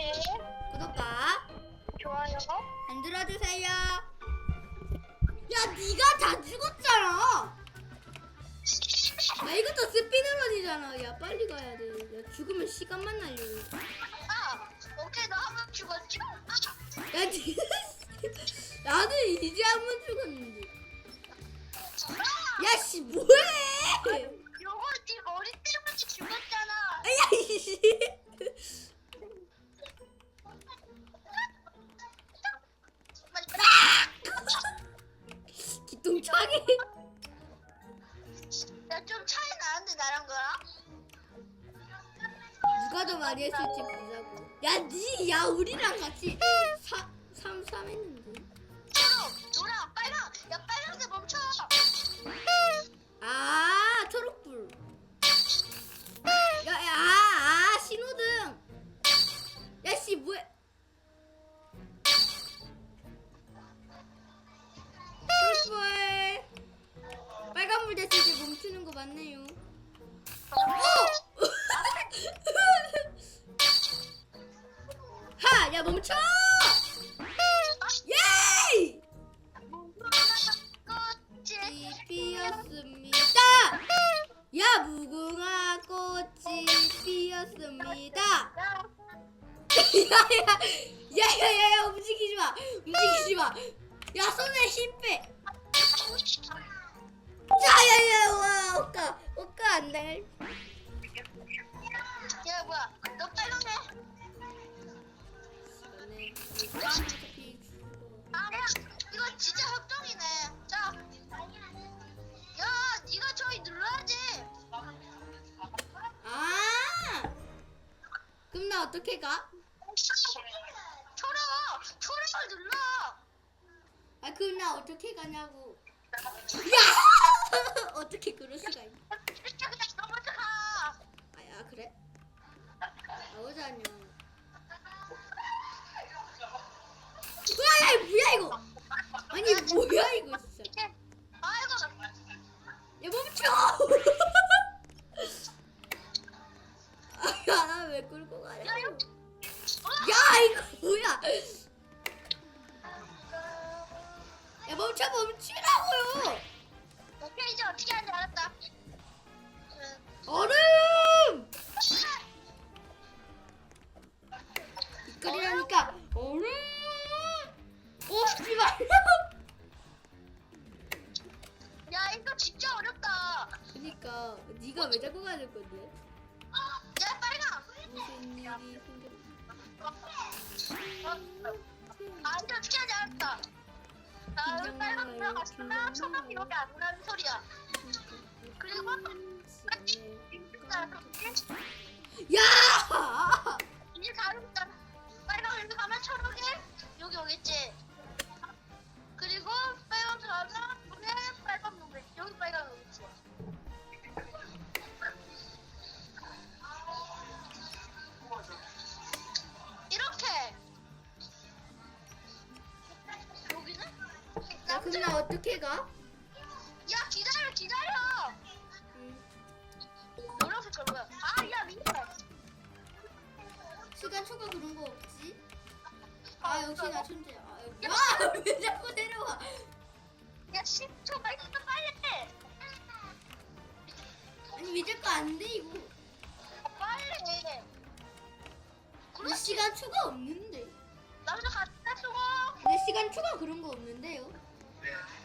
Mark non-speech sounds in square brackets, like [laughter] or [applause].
준비. 구독과 좋아요. 만들어주세요. 야, 네가 다 죽었잖아. 야, 이것도 스피드런이잖아. 야, 빨리 가야 돼. 야, 죽으면 시간만 날려. 아, 오케이, 나 한 번 죽었죠? 아, 야, 니 나는 이제 한 번 죽었는데. 야, 씨, 뭐해? 야 좀 차이 나는데 나랑 거랑? 누가 더 많이 했을지 보자고. 야, 니, 야, 우리랑 같이 사, 맞네요. 어! [laughs] 하! 야, 멈춰! 예이! 꽃이 피었습니다. 야 무궁화 꽃이 피었습니다. [laughs] 야야 야야야야 움직이지 마 움직이지 마. 야 손에 힘 빼. 안 돼. 야 뭐야? 너 빨강색? 아니야. 이거 진짜 협동이네. 자. 야, 네가 저기 눌러야지. 아 그럼 나 어떻게 가? 초록, 초록을 눌러. 아 그럼 나 어떻게 가냐고. [laughs] 야 [laughs] 뭐야 이거 아니 뭐야 이거 진짜. 아이고. 야 멈춰 오 씨발 야 이거 진짜 어렵다. 그니까 네가 왜 자꾸 가는 건데 야 빨강. 무슨 일이 생겼 아 이제 어떻게 하는지 알았다. 나 여기 빨강 들어갔으면 초록이 여기 안 나는 소리야. 그리고 야! 야 그럼 나 어떻게 가? 야 기다려 기다려. 아야 시간 초과 그런 거 없지? 아 역시 나 천재야 아, 야! [laughs] 왜 자꾸 내려와 야 10초 빨리 좀 빨리 해. 아니 믿을 거 안 돼 이거 빨리 해. 내 시간 초과 없는데 남자 갔다 쓰고. 내 시간 초과 그런 거 없는데요 아.